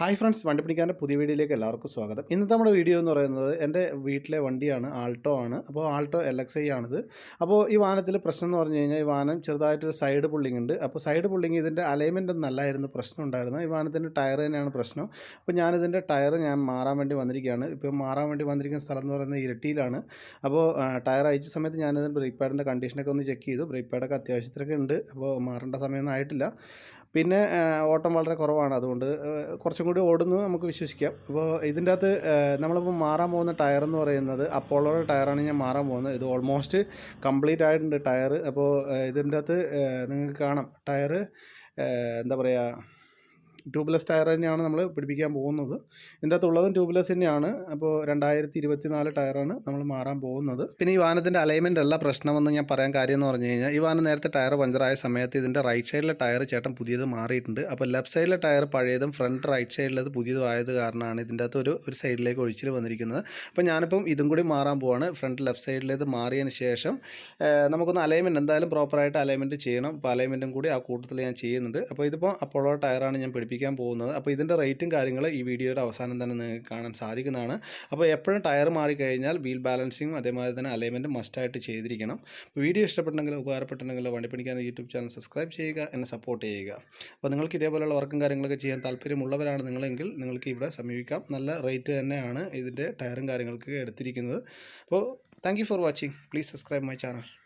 Hi friends വണ്ടി പിടിക്കാന്റെ പുതിയ വീഡിയോയിലേക്ക് എല്ലാവർക്കും സ്വാഗതം. ഇന്നത്തെ നമ്മുടെ വീഡിയോ എന്ന് പറയുന്നത് എന്റെ വീട്ടിലെ വണ്ടിയാണ് ആൾട്ടോ ആണ്. അപ്പോൾ ആൾട്ടോ എൽ എക്സ് ഐ ആണിത്. അപ്പോൾ ഈ വാഹനത്തിൽ പ്രശ്നം എന്ന് പറഞ്ഞു കഴിഞ്ഞാൽ ഈ വാഹനം ചെറുതായിട്ടൊരു സൈഡ് പുള്ളിങ് ഉണ്ട്. അപ്പോൾ സൈഡ് പുള്ളിങ് ഇതിന്റെ അലൈൻമെന്റ് നല്ലായിരുന്നു പ്രശ്നം ഉണ്ടായിരുന്നത് ഈ വാഹനത്തിന്റെ ടയർ തന്നെയാണ് പ്രശ്നം. അപ്പോൾ ഞാനിതിന്റെ ടയർ ഞാൻ മാറാൻ വേണ്ടി വന്നിരിക്കുകയാണ്. ഇപ്പോൾ മാറാൻ വേണ്ടി വന്നിരിക്കുന്ന സ്ഥലം എന്ന് പറയുന്നത് ഇരട്ടിയിലാണ്. അപ്പോൾ ടയർ അയച്ച സമയത്ത് ഞാനിതിന്റെ ബ്രേക്ക് പാഡിന്റെ കണ്ടീഷനൊക്കെ ഒന്ന് ചെക്ക് ചെയ്തു. ബ്രേക്ക് പാഡൊക്കെ അത്യാവശ്യത്തിനൊക്കെ ഉണ്ട്. അപ്പോൾ മാറേണ്ട സമയമൊന്നും ആയിട്ടില്ല. പിന്നെ ഓട്ടം വളരെ കുറവാണ്. അതുകൊണ്ട് കുറച്ചും കൂടി ഓടുന്നു നമുക്ക് വിശ്വസിക്കാം. അപ്പോൾ ഇതിന്റെ അകത്ത് നമ്മളിപ്പോൾ മാറാൻ പോകുന്ന ടയർ എന്ന് പറയുന്നത് അപ്പോളോയുടെ ടയറാണ് ഞാൻ മാറാൻ പോകുന്നത്. ഇത് ഓൾമോസ്റ്റ് കംപ്ലീറ്റ് ആയിട്ടുണ്ട് ടയർ അപ്പോൾ ഇതിന്റെ അകത്ത് നിങ്ങൾക്ക് കാണാം. ടയർ എന്താ പറയുക ട്യൂബ്ലെസ് ടയർ തന്നെയാണ് നമ്മൾ പിടിപ്പിക്കാൻ പോകുന്നത്. ഇതിന്റെ അകത്തുള്ളതും ട്യൂബ്ലെസ് തന്നെയാണ്. അപ്പോൾ രണ്ടായിരത്തി ഇരുപത്തി നാല് ടയറാണ് നമ്മൾ മാറാൻ പോകുന്നത്. പിന്നെ ഈ വാഹനത്തിന്റെ അലൈൻമെന്റ് അല്ല പ്രശ്നമെന്ന് ഞാൻ പറയാൻ കാര്യം എന്ന് പറഞ്ഞു കഴിഞ്ഞാൽ ഈ വാഹനം നേരത്തെ ടയർ പഞ്ചറായ സമയത്ത് ഇതിന്റെ റൈറ്റ് സൈഡിലെ ടയർ ചേട്ടൻ പുതിയത് മാറിയിട്ടുണ്ട്. അപ്പോൾ ലെഫ്റ്റ് സൈഡിലെ ടയർ പഴയതും ഫ്രണ്ട് റൈറ്റ് സൈഡിലത് പുതിയതും ആയത് കാരണമാണ് ഇതിന്റെ അകത്ത് ഒരു ഒരു സൈഡിലേക്ക് ഒഴിച്ചിൽ വന്നിരിക്കുന്നത്. അപ്പോൾ ഞാനിപ്പം ഇതും കൂടി മാറാൻ പോവാണ്. ഫ്രണ്ട് ലെഫ്റ്റ് സൈഡിലേത് മാറിയതിന് ശേഷം നമുക്കൊന്ന് അലൈൻമെന്റ് എന്തായാലും പ്രോപ്പറായിട്ട് അലൈൻമെന്റ് ചെയ്യണം. അപ്പോൾ അലൈൻമെന്റും കൂടി ആ കൂട്ടത്തിൽ ഞാൻ ചെയ്യുന്നുണ്ട്. അപ്പോൾ ഇതിപ്പോൾ അപ്പോളോ ടയറാണ് ഞാൻ പിടിപ്പിക്കാൻ പോകുന്നത്. അപ്പോൾ ഇതിന്റെ റേറ്റും കാര്യങ്ങൾ ഈ വീഡിയോയുടെ അവസാനം തന്നെ നിങ്ങൾക്ക് കാണാൻ സാധിക്കുന്നതാണ്. അപ്പോൾ എപ്പോഴും ടയർ മാറിക്കഴിഞ്ഞാൽ വീൽ ബാലൻസിങ്ങും അതേമാതിരി തന്നെ അലൈൻമെന്റും മസ്റ്റായിട്ട് ചെയ്തിരിക്കണം. വീഡിയോ ഇഷ്ടപ്പെട്ടെങ്കിൽ ഉപകാരപ്പെട്ടെങ്കിൽ വണ്ടി പിടിക്കാൻ യൂട്യൂബ് ചാനൽ സബ്സ്ക്രൈബ് ചെയ്യുക എന്നെ സപ്പോർട്ട് ചെയ്യുക. അപ്പോൾ നിങ്ങൾക്ക് ഇതേപോലെയുള്ള വർക്കും കാര്യങ്ങളൊക്കെ ചെയ്യാൻ താല്പര്യമുള്ളവരാണ് നിങ്ങളെങ്കിൽ നിങ്ങൾക്ക് ഇവിടെ സമീപിക്കാം. നല്ല റേറ്റ് തന്നെയാണ് ഇതിന്റെ ടയറും കാര്യങ്ങൾക്ക് എടുത്തിരിക്കുന്നത്. അപ്പോൾ thank for watching please subscribe my channel